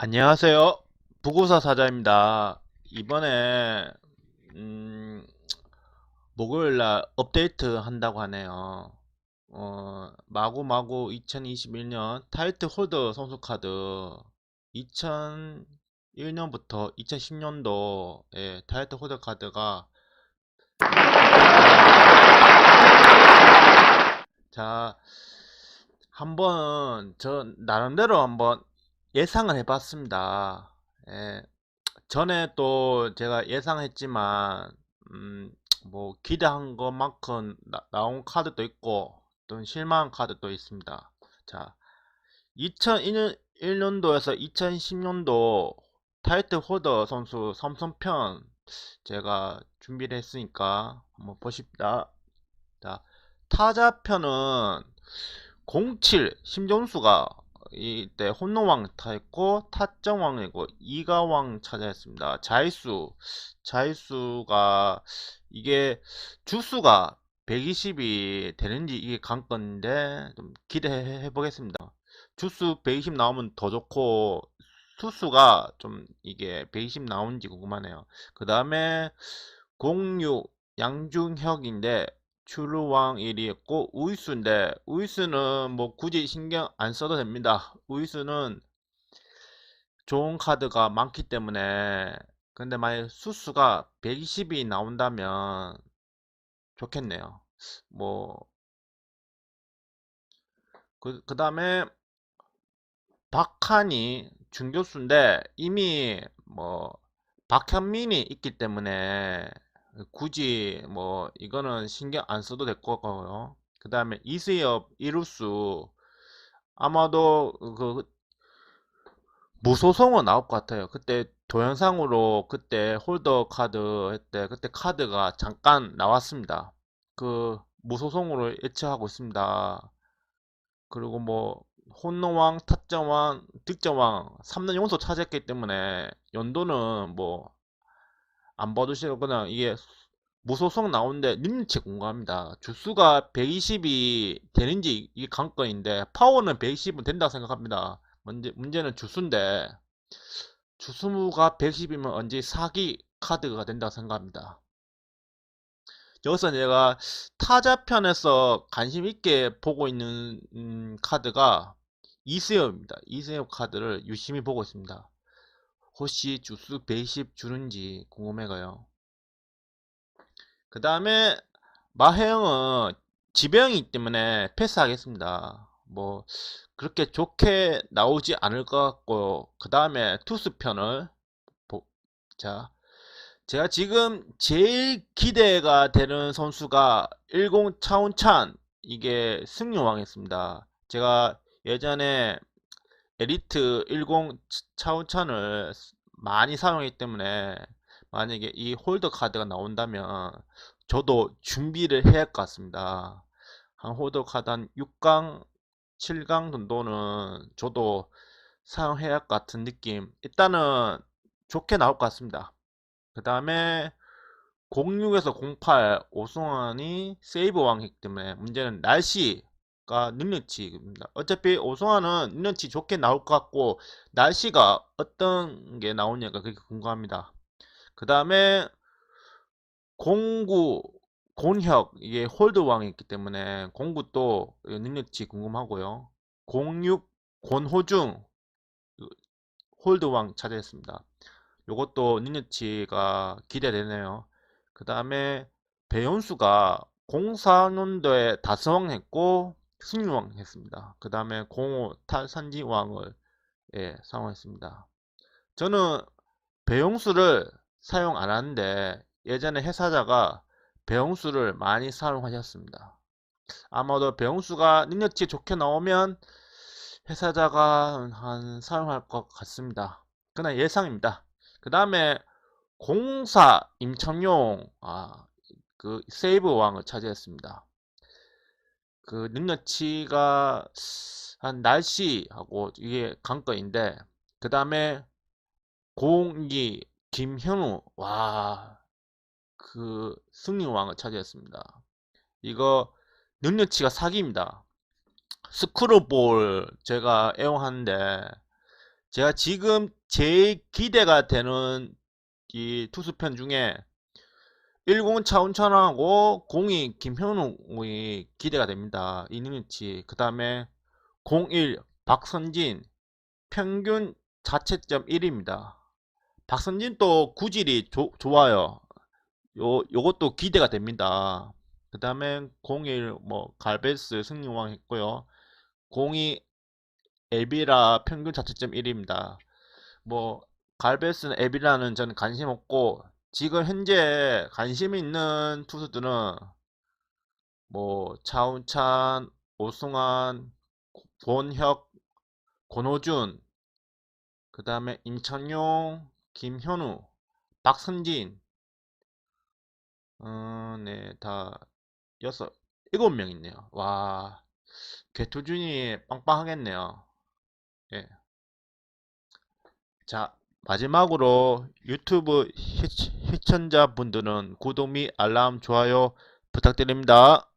안녕하세요. 부구사 사자입니다. 이번에 음, 목요일날 업데이트 한다고 하네요. 어, 마구마구 2021년 타이틀 홀더 선수 카드 2001년부터 2010년도에 타이틀 홀더 카드가 자, 한번 저 나름대로 한번 예상을 해봤습니다. 예, 전에 또 제가 예상했지만 음, 뭐 기대한 것만큼 나, 온 카드도 있고 또 실망한 카드도 있습니다. 자, 2001년도에서 2010년도 타이틀 호더 선수 삼성편 제가 준비를 했으니까 한번 보십니다. 자, 타자편은 07 심정수가 이때 홈런왕 타했고 타점왕이고 이가왕 차지했습니다. 자이수 자이수가 이게 주수가 120이 되는지 이게 관건인데 좀 기대해 보겠습니다. 주수 120 나오면 더 좋고 수수가 좀 이게 120 나오는지 궁금하네요. 그 다음에 06 양중혁인데 추루왕 1위였고 우이수인데 우이수는 뭐 굳이 신경 안 써도 됩니다. 우이수는 좋은 카드가 많기 때문에 근데 만약 수수가 120이 나온다면 좋겠네요. 뭐 그, 그 다음에 박한이 중교수인데 이미 뭐 박현민이 있기 때문에 굳이 뭐 이거는 신경 안 써도 될 거고요. 그 다음에 이세엽 이루수 아마도 그 무소속은 나올 것 같아요. 그때 동영상으로 그때 홀더 카드 했때 그때 카드가 잠깐 나왔습니다. 그 무소속으로 예측하고 있습니다. 그리고 뭐 홈런왕, 타점왕, 득점왕 3년 연속 차지했기 때문에 연도는 뭐 안 봐두시고 그냥 이게 무소속 나오는데 능력치 공감합니다. 주수가 120이 되는지 이게 관건인데 파워는 120은 된다고 생각합니다. 문제, 문제는 주수인데 주수가 110이면 언제 사기 카드가 된다고 생각합니다. 여기서 내가 타자 편에서 관심 있게 보고 있는 음, 카드가 이세엽입니다. 이세엽 카드를 유심히 보고 있습니다. 혹시 주수 120 주는지 궁금해가요. 그 다음에 마혜영은 지병이기 때문에 패스하겠습니다. 뭐 그렇게 좋게 나오지 않을 것 같고 그 다음에 투수편을 자 제가 지금 제일 기대가 되는 선수가 10 차운찬 이게 승리왕했습니다. 제가 예전에 에리트 10 차운찬을 많이 사용했기 때문에 만약에 이 홀더 카드가 나온다면 저도 준비를 해야 할 것 같습니다. 한 홀더 카드 한 6강, 7강 정도는 저도 사용해야 할 것 같은 느낌. 일단은 좋게 나올 것 같습니다. 그 다음에 06에서 08 오승환이 세이브 왕이기 때문에 문제는 날씨 가 능력치입니다. 어차피 오승환은 능력치 좋게 나올 것 같고 날씨가 어떤 게 나오냐가 그렇게 궁금합니다. 그 다음에 09 곤혁 이게 홀드 왕이기 때문에 09또 능력치 궁금하고요. 06 권호중 홀드 왕 차지했습니다. 요것도 능력치가 기대되네요. 그 다음에 배현수가 04년도에 다스왕 했고 승리왕 했습니다. 그 다음에 05 탈산지왕을 예, 사용했습니다. 저는 배용수를 사용 안 하는데 예전에 회사자가 배용수를 많이 사용하셨습니다. 아마도 배용수가 능력치 좋게 나오면 회사자가 한 사용할 것 같습니다. 그냥 예상입니다. 그 다음에 공사 임창용 아, 그 세이브 왕을 차지했습니다. 그 능력치가 한 날씨하고 이게 관건인데 그 다음에 공기 김현우 와 그 승리왕을 차지했습니다. 이거 능력치가 사기입니다. 스크롤볼 제가 애용하는데 제가 지금 제일 기대가 되는 이 투수편 중에 10 차운천하고 02 김현웅이 기대가 됩니다. 이닝치 그 다음에 01 박선진 평균 자체점 1입니다. 박선진 또 구질이 조- 좋아요. 요 요것도 기대가 됩니다. 그 다음에 01 뭐 갈베스 승리왕 했고요. 02 에비라 평균 자체점 1입니다. 뭐 갈베스는 에비라는 저는 관심 없고 지금 현재 관심 있는 투수들은 뭐 차운찬, 오승환, 권혁, 권호준, 그 다음에 임창용, 김현우, 박선진, 어, 네, 다 여섯, 일곱 명 있네요. 와, 개투준이 빵빵하겠네요. 예. 자, 마지막으로 유튜브 시, 시청자분들은 구독 및 알람, 좋아요 부탁드립니다.